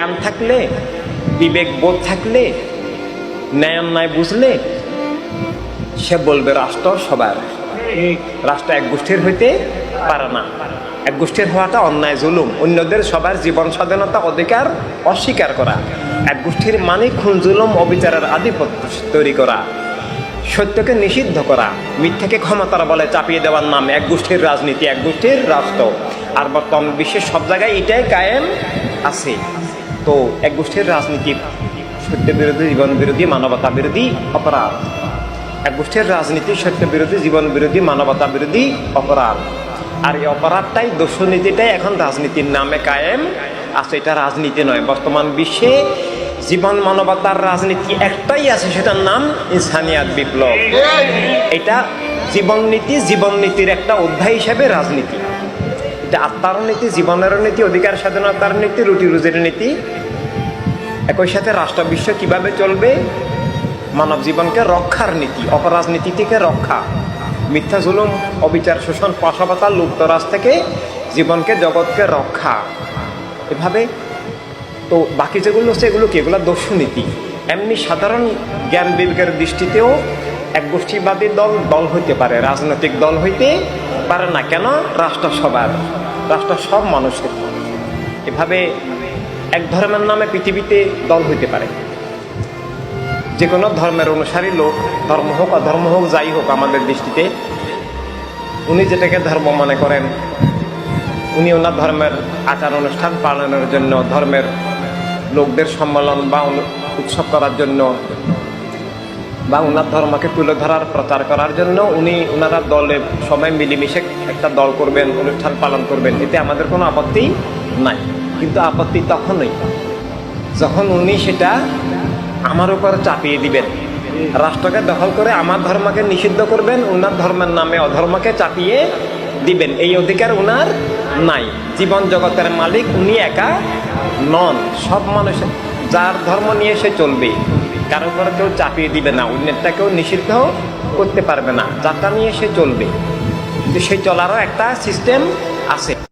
জ্ঞান থাকলে, বিবেক বোধ থাকলে, ন্যায় অন্যায় বুঝলে, সে বলবে রাষ্ট্র সবার। রাষ্ট্র এক গোষ্ঠীর হইতে পারে না। এক গোষ্ঠীর হওয়াটা অন্যায়, জুলুম। অন্যদের সবার জীবন স্বাধীনতা অধিকার অস্বীকার করা। এক গোষ্ঠীর মানে খুন, জুলুম, অবিচারের আধিপত্য তৈরি করা। সত্যকে নিষিদ্ধ করা। মিথ্যাকে ক্ষমতার বলে চাপিয়ে দেওয়ার নাম এক গোষ্ঠীর রাজনীতি, এক গোষ্ঠীর রাষ্ট্র। আর বর্তমান বিশ্বের সব জায়গায় এটাই কায়েম আছে। তো এক গোষ্ঠীর রাজনীতি সত্য বিরোধী জীবন বিরোধী মানবতা বিরোধী অপরাধ। এক গোষ্ঠীর রাজনীতি সত্য বিরোধী জীবন বিরোধী মানবতা বিরোধী অপরাধ। আর এই অপরাধটাই দস্যুনীতিটাই এখন রাজনীতির নামে কায়েম। আছে এটা রাজনীতি নয় বর্তমান বিশ্বে জীবন মানবতার রাজনীতি একটাই আছে সেটার নাম ইনসানিয়াত বিপ্লব। এটা জীবন নীতি জীবন নীতির একটা অধ্যায় হিসেবে রাজনীতি। এটা আত্মার নীতি জীবনের নীতি, অধিকার স্বাধীনতার নীতি, রুটি রুজির নীতি। একই সাথে রাষ্ট্র বিশ্ব কীভাবে চলবে? মানব জীবনকে রক্ষার নীতি অপরাজনীতি থেকে রক্ষা। মিথ্যা জুলুম, অবিচার, শোষণ পাশাপাতাল লুপ্তরাজ থেকে জীবনকে জগৎকে রক্ষা। এভাবে তো বাকি যেগুলো হচ্ছে এগুলো কি? এগুলো দস্যুনীতি এমনি সাধারণ জ্ঞান বিবেকের দৃষ্টিতেও এক গোষ্ঠীবাদী দল দল হইতে পারে, রাজনৈতিক দল হইতে পারে না। কেন? রাষ্ট্র সবার রাষ্ট্র সব মানুষের। এভাবে এক ধর্মের নামে পৃথিবীতে দল হইতে পারে। যে কোনো ধর্মের অনুসারী লোক, ধর্ম হোক অধর্ম হোক যাই হোক আমাদের দৃষ্টিতে, উনি যেটাকে ধর্ম মনে করেন, উনি ওনার ধর্মের আচার অনুষ্ঠান পালনের জন্য, ধর্মের লোকদের সম্মেলন বা উৎসব করার জন্য বা ওনার ধর্মকে তুলে ধরার প্রচার করার জন্য উনি ওনারা দলে সবাই মিলেমিশে একটা দল করবেন, অনুষ্ঠান পালন করবেন। এতে আমাদের কোনো আপত্তি নাই। কিন্তু আপত্তি তখনই যখন উনি সেটা আমার উপর চাপিয়ে দিবেন। রাষ্ট্রকে দখল করে আমার ধর্মকে নিষিদ্ধ করবেন ওনার ধর্মের নামে অধর্মকে চাপিয়ে দিবেন। এই অধিকার ওনার নাই। জীবন জগতের মালিক উনি একা নন। সব মানুষ যার ধর্ম নিয়ে সে চলবে। কারও উপর কেউ চাপিয়ে দিবে না অন্যেরটা কেউ নিষিদ্ধ করতে পারবে না। যাত্রা নিয়ে সে চলবে। কিন্তু সেই চলারও একটা সিস্টেম আছে।